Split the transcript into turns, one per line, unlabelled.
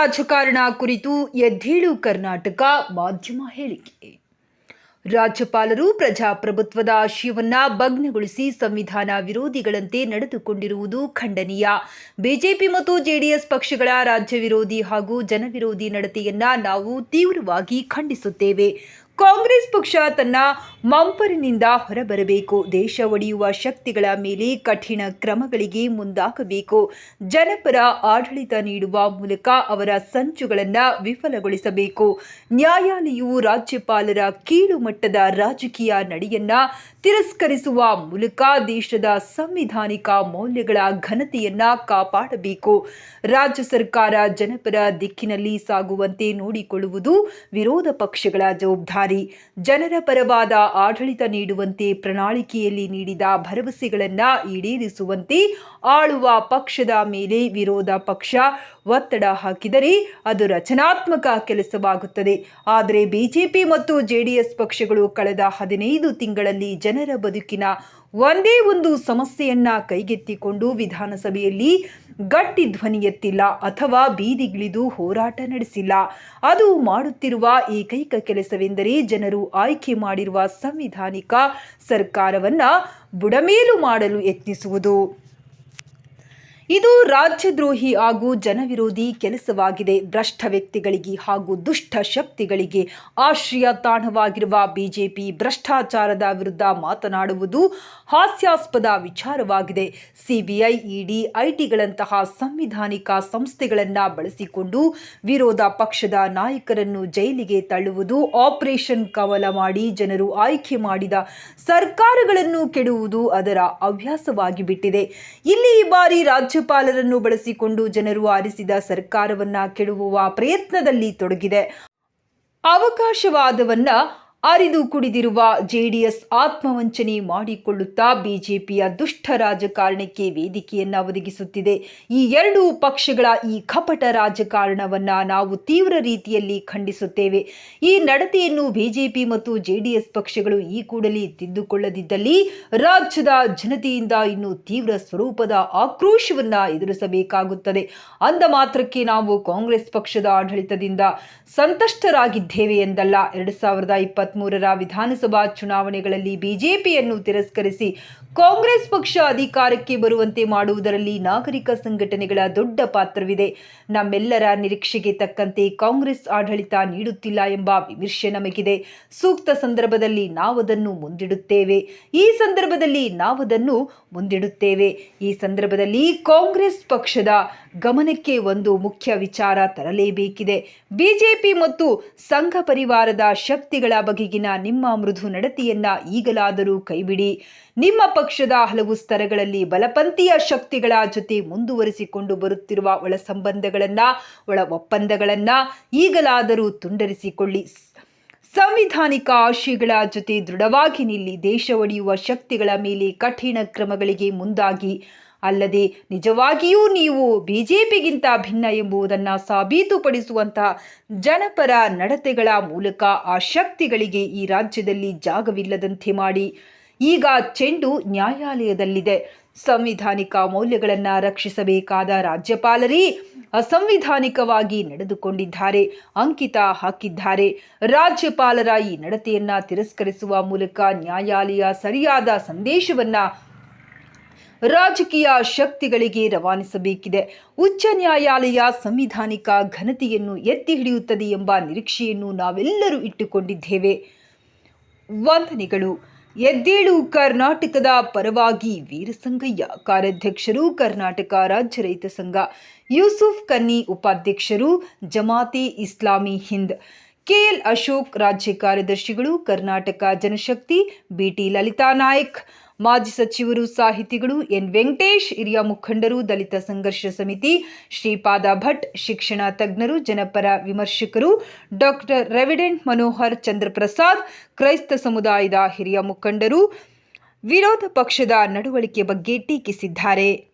ರಾಜಕಾರಣ ಕುರಿತು ಎದ್ದೇಳು ಕರ್ನಾಟಕ ಮಾಧ್ಯಮ ಹೇಳಿಕೆ. ರಾಜ್ಯಪಾಲರು ಪ್ರಜಾಪ್ರಭುತ್ವದ ಆಶಯವನ್ನ ಭಗ್ನಗೊಳಿಸಿ ಸಂವಿಧಾನ ವಿರೋಧಿಗಳಂತೆ ನಡೆದುಕೊಂಡಿರುವುದು ಖಂಡನೀಯ. ಬಿಜೆಪಿ ಮತ್ತು ಜೆಡಿಎಸ್ ಪಕ್ಷಗಳ ರಾಜ್ಯ ವಿರೋಧಿ ಹಾಗೂ ಜನವಿರೋಧಿ ನಡತೆಯನ್ನ ನಾವು ತೀವ್ರವಾಗಿ ಖಂಡಿಸುತ್ತೇವೆ. ಕಾಂಗ್ರೆಸ್ ಪಕ್ಷ ತನ್ನ ಮಂಪರಿನಿಂದ ಹೊರಬರಬೇಕು. ದೇಶ ಒಡೆಯುವ ಶಕ್ತಿಗಳ ಮೇಲೆ ಕಠಿಣ ಕ್ರಮಗಳಿಗೆ ಮುಂದಾಗಬೇಕು. ಜನಪರ ಆಡಳಿತ ನೀಡುವ ಮೂಲಕ ಅವರ ಸಂಚುಗಳನ್ನು ವಿಫಲಗೊಳಿಸಬೇಕು. ನ್ಯಾಯಾಲಯವು ರಾಜ್ಯಪಾಲರ ಕೀಳು ಮಟ್ಟದ ರಾಜಕೀಯ ನಡೆಯನ್ನ ತಿರಸ್ಕರಿಸುವ ಮೂಲಕ ದೇಶದ ಸಂವಿಧಾನಿಕ ಮೌಲ್ಯಗಳ ಘನತೆಯನ್ನ ಕಾಪಾಡಬೇಕು. ರಾಜ್ಯ ಸರ್ಕಾರ ಜನಪರ ದಿಕ್ಕಿನಲ್ಲಿ ಸಾಗುವಂತೆ ನೋಡಿಕೊಳ್ಳುವುದು ವಿರೋಧ ಪಕ್ಷಗಳ ಜವಾಬ್ದಾರಿ. ಜನರ ಪರವಾದ ಆಡಳಿತ ನೀಡುವಂತೆ ಪ್ರಣಾಳಿಕೆಯಲ್ಲಿ ನೀಡಿದ ಭರವಸೆಗಳನ್ನು ಈಡೇರಿಸುವಂತೆ ಆಳುವ ಪಕ್ಷದ ಮೇಲೆ ವಿರೋಧ ಪಕ್ಷ ಒತ್ತಡ ಹಾಕಿದರೆ ಅದು ರಚನಾತ್ಮಕ ಕೆಲಸವಾಗುತ್ತದೆ. ಆದರೆ ಬಿಜೆಪಿ ಮತ್ತು ಜೆಡಿಎಸ್ ಪಕ್ಷಗಳು ಕಳೆದ ಹದಿನೈದು ತಿಂಗಳಲ್ಲಿ ಜನರ ಬದುಕಿನ ಒಂದೇ ಒಂದು ಸಮಸ್ಯೆಯನ್ನು ಕೈಗೆತ್ತಿಕೊಂಡು ವಿಧಾನಸಭೆಯಲ್ಲಿ ಗಟ್ಟಿ ಧ್ವನಿ ಎತ್ತಿಲ್ಲ ಅಥವಾ ಬೀದಿಗಿಳಿದು ಹೋರಾಟ ನಡೆಸಿಲ್ಲ. ಅದು ಮಾಡುತ್ತಿರುವ ಏಕೈಕ ಕೆಲಸವೆಂದರೆ ಜನರು ಆಯ್ಕೆ ಮಾಡಿರುವ ಸಂವಿಧಾನಿಕ ಸರ್ಕಾರವನ್ನ ಬುಡಮೇಲು ಮಾಡಲು ಯತ್ನಿಸುವುದು. ಇದು ರಾಜ್ಯದ್ರೋಹಿ ಹಾಗೂ ಜನವಿರೋಧಿ ಕೆಲಸವಾಗಿದೆ. ಭ್ರಷ್ಟ ವ್ಯಕ್ತಿಗಳಿಗೆ ಹಾಗೂ ದುಷ್ಟ ಶಕ್ತಿಗಳಿಗೆ ಆಶ್ರಯ ತಾಣವಾಗಿರುವ ಬಿಜೆಪಿ ಭ್ರಷ್ಟಾಚಾರದ ವಿರುದ್ಧ ಮಾತನಾಡುವುದು ಹಾಸ್ಯಾಸ್ಪದ ವಿಚಾರವಾಗಿದೆ. ಸಿಬಿಐ, ಇಡಿ, ಐಟಿಗಳಂತಹ ಸಂವಿಧಾನಿಕ ಸಂಸ್ಥೆಗಳನ್ನು ಬಳಸಿಕೊಂಡು ವಿರೋಧ ಪಕ್ಷದ ನಾಯಕರನ್ನು ಜೈಲಿಗೆ ತಳ್ಳುವುದು, ಆಪರೇಷನ್ ಕವಲ ಮಾಡಿ ಜನರು ಆಯ್ಕೆ ಮಾಡಿದ ಸರ್ಕಾರಗಳನ್ನು ಕೆಡುವುದು ಅದರ ಹವ್ಯಾಸವಾಗಿ ಬಿಟ್ಟಿದೆ ಇಲ್ಲಿ ಈ ಬಾರಿ ರಾಜ್ಯ ರಾಜ್ಯಪಾಲರನ್ನು ಬಳಸಿಕೊಂಡು ಜನರು ಆರಿಸಿದ ಸರ್ಕಾರವನ್ನ ಕೆಡುವ ಪ್ರಯತ್ನದಲ್ಲಿ ತೊಡಗಿದೆ. ಅವಕಾಶವಾದವನ್ನ ಅರಿದು ಕುಡಿದಿರುವ ಜೆಡಿಎಸ್ ಆತ್ಮವಂಚನೆ ಮಾಡಿಕೊಳ್ಳುತ್ತಾ ಬಿಜೆಪಿಯ ದುಷ್ಟ ರಾಜಕಾರಣಕ್ಕೆ ವೇದಿಕೆಯನ್ನ ಒದಗಿಸುತ್ತಿದೆ. ಈ ಎರಡು ಪಕ್ಷಗಳ ಈ ಕಪಟ ರಾಜಕಾರಣವನ್ನ ನಾವು ತೀವ್ರ ರೀತಿಯಲ್ಲಿ ಖಂಡಿಸುತ್ತೇವೆ. ಈ ನಡತೆಯನ್ನು ಬಿಜೆಪಿ ಮತ್ತು ಜೆಡಿಎಸ್ ಪಕ್ಷಗಳು ಈ ಕೂಡಲೇ ತಿದ್ದುಕೊಳ್ಳದಿದ್ದಲ್ಲಿ ರಾಜ್ಯದ ಜನತೆಯಿಂದ ಇನ್ನು ತೀವ್ರ ಸ್ವರೂಪದ ಆಕ್ರೋಶವನ್ನು ಎದುರಿಸಬೇಕಾಗುತ್ತದೆ. ಅಂದ ಮಾತ್ರಕ್ಕೆ ನಾವು ಕಾಂಗ್ರೆಸ್ ಪಕ್ಷದ ಆಡಳಿತದಿಂದ ಸಂತಷ್ಟರಾಗಿದ್ದೇವೆ ಎಂದಲ್ಲ. ಎರಡು ಸಾವಿರದ ಇಪ್ಪತ್ತ್ ಮೂರರ ವಿಧಾನಸಭಾ ಚುನಾವಣೆಗಳಲ್ಲಿ ಬಿಜೆಪಿಯನ್ನು ತಿರಸ್ಕರಿಸಿ ಕಾಂಗ್ರೆಸ್ ಪಕ್ಷ ಅಧಿಕಾರಕ್ಕೆ ಬರುವಂತೆ ಮಾಡುವುದರಲ್ಲಿ ನಾಗರಿಕ ಸಂಘಟನೆಗಳ ದೊಡ್ಡ ಪಾತ್ರವಿದೆ. ನಮ್ಮೆಲ್ಲರ ನಿರೀಕ್ಷೆಗೆ ತಕ್ಕಂತೆ ಕಾಂಗ್ರೆಸ್ ಆಡಳಿತ ನೀಡುತ್ತಿಲ್ಲ ಎಂಬ ವಿಮರ್ಶೆ ನಮಗಿದೆ. ಸೂಕ್ತ ಸಂದರ್ಭದಲ್ಲಿ ನಾವದನ್ನು ಮುಂದಿಡುತ್ತೇವೆ. ಈ ಸಂದರ್ಭದಲ್ಲಿ ನಾವದನ್ನು ಮುಂದಿಡುತ್ತೇವೆ. ಈ ಸಂದರ್ಭದಲ್ಲಿ ಕಾಂಗ್ರೆಸ್ ಪಕ್ಷದ ಗಮನಕ್ಕೆ ಒಂದು ಮುಖ್ಯ ವಿಚಾರ ತರಲೇಬೇಕಿದೆ. ಬಿಜೆಪಿ ಮತ್ತು ಸಂಘ ಪರಿವಾರದ ಶಕ್ತಿಗಳ ಬಗೆಗಿನ ನಿಮ್ಮ ಮೃದು ನಡತೆಯನ್ನ ಈಗಲಾದರೂ ಕೈಬಿಡಿ. ನಿಮ್ಮ ಪಕ್ಷದ ಹಲವು ಸ್ತರಗಳಲ್ಲಿ ಬಲಪಂಥೀಯ ಶಕ್ತಿಗಳ ಜೊತೆ ಮುಂದುವರಿಸಿಕೊಂಡು ಬರುತ್ತಿರುವ ಒಳ ಸಂಬಂಧಗಳನ್ನ, ಒಳ ಒಪ್ಪಂದಗಳನ್ನ ಈಗಲಾದರೂ ತುಂಡರಿಸಿಕೊಳ್ಳಿ. ಸಂವಿಧಾನಿಕ ಆಶಯಗಳ ಜೊತೆ ದೃಢವಾಗಿ ನಿಲ್ಲಿ ದೇಶ ಒಡೆಯುವ ಶಕ್ತಿಗಳ ಮೇಲೆ ಕಠಿಣ ಕ್ರಮಗಳಿಗೆ ಮುಂದಾಗಿ. ಅಲ್ಲದೆ ನಿಜವಾಗಿಯೂ ನೀವು ಬಿಜೆಪಿಗಿಂತ ಭಿನ್ನ ಎಂಬುದನ್ನು ಸಾಬೀತುಪಡಿಸುವಂತಹ ಜನಪರ ನಡತೆಗಳ ಮೂಲಕ ಆ ಶಕ್ತಿಗಳಿಗೆ ಈ ರಾಜ್ಯದಲ್ಲಿ ಜಾಗವಿಲ್ಲದಂತೆ ಮಾಡಿ. ಈಗ ಚೆಂಡು ನ್ಯಾಯಾಲಯದಲ್ಲಿದೆ. ಸಂವಿಧಾನಿಕ ಮೌಲ್ಯಗಳನ್ನು ರಕ್ಷಿಸಬೇಕಾದ ರಾಜ್ಯಪಾಲರೇ ಅಸಂವಿಧಾನಿಕವಾಗಿ ನಡೆದುಕೊಂಡಿದ್ದಾರೆ, ಅಂಕಿತ ಹಾಕಿದ್ದಾರೆ. ರಾಜ್ಯಪಾಲರ ಈ ನಡತೆಯನ್ನು ತಿರಸ್ಕರಿಸುವ ಮೂಲಕ ನ್ಯಾಯಾಲಯ ಸರಿಯಾದ ಸಂದೇಶವನ್ನ ರಾಜಕೀಯ ಶಕ್ತಿಗಳಿಗೆ ರವಾನಿಸಬೇಕಿದೆ. ಉಚ್ಚ ನ್ಯಾಯಾಲಯ ಸಂವಿಧಾನಿಕ ಘನತೆಯನ್ನು ಎತ್ತಿ ಹಿಡಿಯುತ್ತದೆ ಎಂಬ ನಿರೀಕ್ಷೆಯನ್ನು ನಾವೆಲ್ಲರೂ ಇಟ್ಟುಕೊಂಡಿದ್ದೇವೆ. ವಂದನೆಗಳು. ಎದ್ದೇಳು ಕರ್ನಾಟಕದ ಪರವಾಗಿ ವೀರಸಂಗಯ್ಯ, ಕಾರ್ಯಾಧ್ಯಕ್ಷರು, ಕರ್ನಾಟಕ ರಾಜ್ಯ ರೈತ ಸಂಘ, ಯೂಸುಫ್ ಕನ್ನಿ ಉಪಾಧ್ಯಕ್ಷರು, ಜಮಾತೆ ಇಸ್ಲಾಮಿ ಹಿಂದ್, ಕೆಎಲ್ ಅಶೋಕ್ ರಾಜ್ಯ ಕಾರ್ಯದರ್ಶಿಗಳು, ಕರ್ನಾಟಕ ಜನಶಕ್ತಿ, ಬಿಟಿ ಲಲಿತಾ ನಾಯಕ್ ಮಾಜಿ ಸಚಿವರು, ಸಾಹಿತಿಗಳು ಎನ್. ವೆಂಕಟೇಶ್, ಹಿರಿಯ ಮುಖಂಡರು, ದಲಿತ ಸಂಘರ್ಷ ಸಮಿತಿ, ಶ್ರೀಪಾದ ಭಟ್, ಶಿಕ್ಷಣ ತಜ್ಞರು, ಜನಪರ ವಿಮರ್ಶಕರು, ಡಾಕ್ಟರ್ ರೆವಿಡೆಂಟ್ ಮನೋಹರ್ ಚಂದ್ರಪ್ರಸಾದ್, ಕ್ರೈಸ್ತ ಸಮುದಾಯದ ಹಿರಿಯ ಮುಖಂಡರು ವಿರೋಧ ಪಕ್ಷದ ನಡವಳಿಕೆ ಬಗ್ಗೆ ಟೀಕಿಸಿದ್ದಾರೆ.